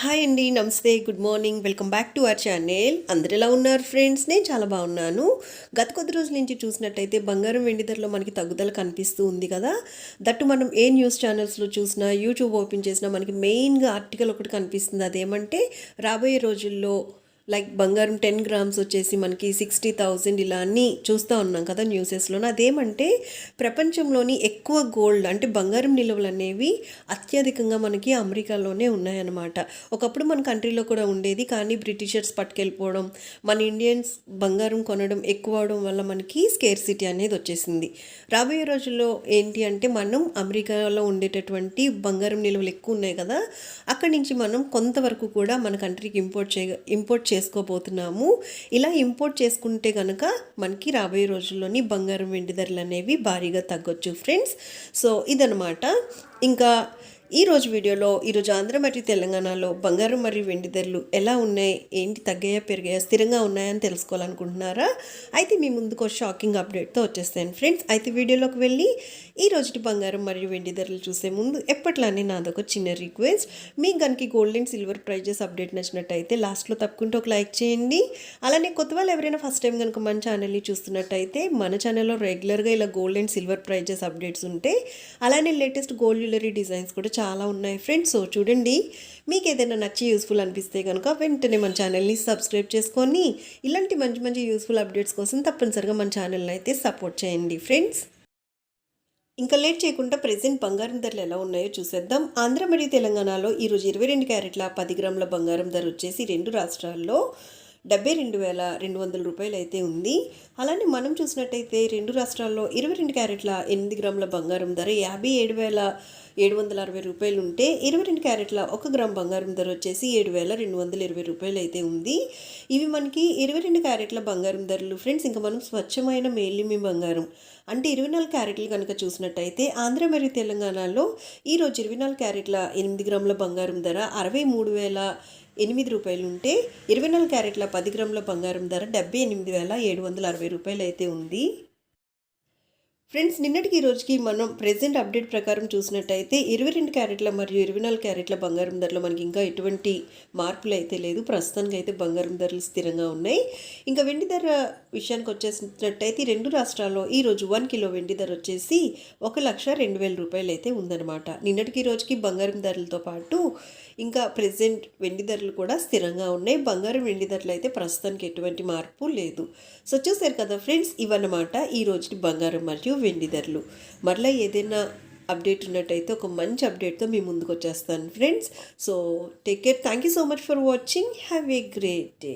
Hi అండి నమస్తే good morning. Welcome back to our channel. అందరు ఎలా ఉన్నారు ఫ్రెండ్స్? నేను చాలా బాగున్నాను. గత కొద్ది రోజుల నుంచి చూసినట్టయితే బంగారం వెండి ధరలో మనకి తగ్గుదల కనిపిస్తూ ఉంది కదా. దట్టు మనం ఏ న్యూస్ ఛానల్స్లో చూసినా యూట్యూబ్ ఓపెన్ చేసినా మనకి మెయిన్గా ఆర్టికల్ ఒకటి కనిపిస్తుంది. అదేమంటే రాబోయే రోజుల్లో లైక్ బంగారం టెన్ గ్రామ్స్ వచ్చేసి మనకి సిక్స్టీ థౌజండ్ ఇలా అన్నీ చూస్తూ ఉన్నాం కదా న్యూసెస్లో అదేమంటే ప్రపంచంలోని ఎక్కువ గోల్డ్ అంటే బంగారం నిల్వలు అనేవి అత్యధికంగా మనకి అమెరికాలోనే ఉన్నాయన్నమాట. ఒకప్పుడు మన కంట్రీలో కూడా ఉండేది కానీ బ్రిటిషర్స్ పట్టుకెళ్ళిపోవడం మన ఇండియన్స్ బంగారం కొనడం ఎక్కువ అవడం వల్ల మనకి స్కేర్ సిటీ అనేది వచ్చేసింది. రాబోయే రోజుల్లో ఏంటి అంటే మనం అమెరికాలో ఉండేటటువంటి బంగారం నిల్వలు ఎక్కువ ఉన్నాయి కదా అక్కడి నుంచి మనం కొంతవరకు కూడా మన కంట్రీకి ఇంపోర్ట్ చేయ ఇంపోర్ట్ చేసుకోబోతున్నాము. ఇలా ఇంపోర్ట్ చేసుకుంటే కనుక మనకి రాబోయే రోజుల్లోని బంగారం వెండి ధరలు అనేవి భారీగా తగ్గొచ్చు ఫ్రెండ్స్. సో ఇదనమాట ఇంకా ఈ రోజు వీడియోలో ఈరోజు ఆంధ్ర మరియు తెలంగాణలో బంగారం మరియు వెండి ధరలు ఎలా ఉన్నాయి? ఏంటి తగ్గాయా పెరిగాయా స్థిరంగా ఉన్నాయని తెలుసుకోవాలనుకుంటున్నారా? అయితే మీ ముందుకు ఒక షాకింగ్ అప్డేట్తో వచ్చేస్తాను. ఫ్రెండ్స్ అయితే వీడియోలోకి వెళ్ళి ఈ రోజుటి బంగారం మరియు వెండి ధరలు చూసే ముందు ఎప్పట్లానే నాదొక చిన్న రిక్వెస్ట్ మీకు కనుక gold and silver prizes update నచ్చినట్టయితే లాస్ట్లో తప్పుకుంటూ ఒక లైక్ చేయండి. అలానే కొత్త వాళ్ళు ఎవరైనా ఫస్ట్ టైం కనుక మన ఛానల్ని చూస్తున్నట్టయితే మన ఛానల్లో రెగ్యులర్గా ఇలా gold and silver prizes updates ఉంటాయి అలానే లేటెస్ట్ గోల్డ్ జ్యువెలరీ డిజైన్స్ కూడా చాలా ఉన్నాయి ఫ్రెండ్స్. సో చూడండి. మీకు ఏదైనా నచ్చి యూస్ఫుల్ అనిపిస్తే కనుక వెంటనే మన ఛానల్ని సబ్స్క్రైబ్ చేసుకొని ఇలాంటి మంచి మంచి యూస్ఫుల్ అప్డేట్స్ కోసం తప్పనిసరిగా మన ఛానల్ని అయితే సపోర్ట్ చేయండి ఫ్రెండ్స్. ఇంకా లేట్ చేయకుండా ప్రెసెంట్ బంగారం ధరలు ఎలా ఉన్నాయో చూసేద్దాం. ఆంధ్ర మరియు తెలంగాణలో ఈరోజు ఇరవై రెండు క్యారెట్ల పది గ్రాముల బంగారం ధర వచ్చేసి రెండు రాష్ట్రాల్లో డెబ్బై రెండు వేల రెండు వందల రూపాయలు అయితే ఉంది. అలానే మనం చూసినట్టయితే రెండు రాష్ట్రాల్లో ఇరవై రెండు క్యారెట్ల ఎనిమిది గ్రాముల బంగారం ధర యాభై ఏడు వేల ఏడు వందల అరవై రూపాయలు ఉంటే ఇరవై రెండు క్యారెట్ల ఒక గ్రామ్ బంగారం ధర వచ్చేసి ఏడు వేల రెండు వందల ఇరవై రూపాయలు అయితే ఉంది. ఇవి మనకి ఇరవై రెండు క్యారెట్ల బంగారం ధరలు. ఫ్రెండ్స్ ఇంకా మనం స్వచ్ఛమైన మేలిమి బంగారం అంటే ఇరవై నాలుగు క్యారెట్లు కనుక చూసినట్టయితే ఆంధ్ర మరియు తెలంగాణలో ఈరోజు ఇరవై నాలుగు క్యారెట్ల ఎనిమిది గ్రాముల బంగారం ధర అరవై మూడు వేల ఎనిమిది రూపాయలు ఉంటే ఇరవై నాలుగు క్యారెట్ల పది గ్రాముల బంగారం ధర డెబ్బై ఎనిమిది వేల ఏడు వందల అరవై రూపాయలు అయితే ఉంది. ఫ్రెండ్స్ నిన్నటికి ఈ రోజుకి మనం ప్రెసెంట్ అప్డేట్ ప్రకారం చూసినట్టయితే ఇరవై రెండు క్యారెట్ల మరియు ఇరవై నాలుగు క్యారెట్ల బంగారం ధరలు మనకి ఇంకా ఎటువంటి మార్పులు అయితే లేదు. ప్రస్తుతానికి అయితే బంగారం ధరలు స్థిరంగా ఉన్నాయి. ఇంకా వెండి ధర విషయానికి వచ్చేసినట్టయితే రెండు రాష్ట్రాల్లో ఈరోజు వన్ కిలో వెండి ధర వచ్చేసి ఒక లక్ష రెండు వేల రూపాయలు అయితే ఉందన్నమాట. నిన్నటికి రోజుకి బంగారం ధరలతో పాటు ఇంకా ప్రెసెంట్ వెండి ధరలు కూడా స్థిరంగా ఉన్నాయి. బంగారం వెండి ధరలు అయితే ప్రస్తుతానికి ఎటువంటి మార్పు లేదు. సో చూసారు కదా ఫ్రెండ్స్ ఇవన్నమాట ఈ రోజుకి బంగారం మరియు వెండి ధరలు. మరలా ఏదైనా అప్డేట్ ఉన్నట్టయితే ఒక మంచి అప్డేట్తో మీ ముందుకు వచ్చేస్తాను friends. So take care. Thank you so much for watching. Have a great day.